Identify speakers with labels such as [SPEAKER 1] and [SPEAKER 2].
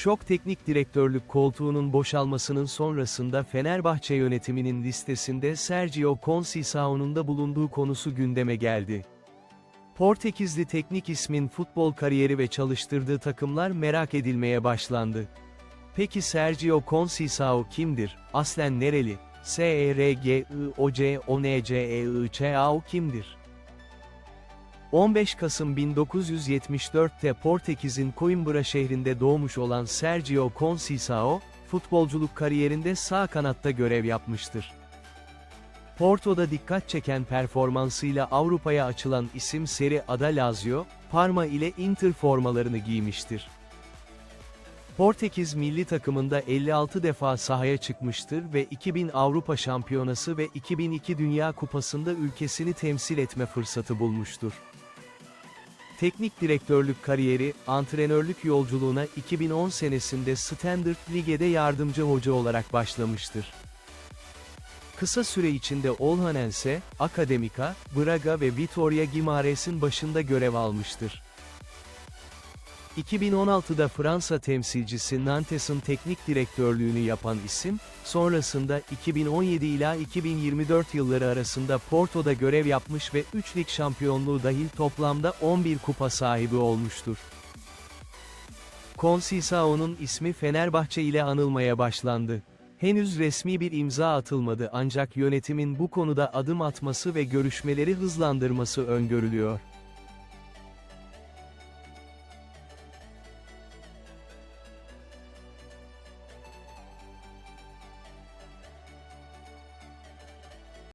[SPEAKER 1] Şok teknik direktörlük koltuğunun boşalmasının sonrasında Fenerbahçe yönetiminin listesinde Sergio Conceição'nun da bulunduğu konusu gündeme geldi. Portekizli teknik ismin futbol kariyeri ve çalıştırdığı takımlar merak edilmeye başlandı. Peki Sergio Conceição kimdir? Aslen nereli? S E kimdir? 15 Kasım 1974'te Portekiz'in Coimbra şehrinde doğmuş olan Sergio Conceição, futbolculuk kariyerinde sağ kanatta görev yapmıştır. Porto'da dikkat çeken performansıyla Avrupa'ya açılan isim Serie A'da Lazio, Parma ile Inter formalarını giymiştir. Portekiz milli takımında 56 defa sahaya çıkmıştır ve 2000 Avrupa Şampiyonası ve 2002 Dünya Kupası'nda ülkesini temsil etme fırsatı bulmuştur. Teknik direktörlük kariyeri, antrenörlük yolculuğuna 2010 senesinde Standard Lige'de yardımcı hoca olarak başlamıştır. Kısa süre içinde Olhanense, Akademika, Braga ve Vitoria Guimares'in başında görev almıştır. 2016'da Fransa temsilcisi Nantes'in teknik direktörlüğünü yapan isim, sonrasında 2017 ila 2024 yılları arasında Porto'da görev yapmış ve 3 lig şampiyonluğu dahil toplamda 11 kupa sahibi olmuştur. Conceição'nun ismi Fenerbahçe ile anılmaya başlandı. Henüz resmi bir imza atılmadı ancak yönetimin bu konuda adım atması ve görüşmeleri hızlandırması öngörülüyor.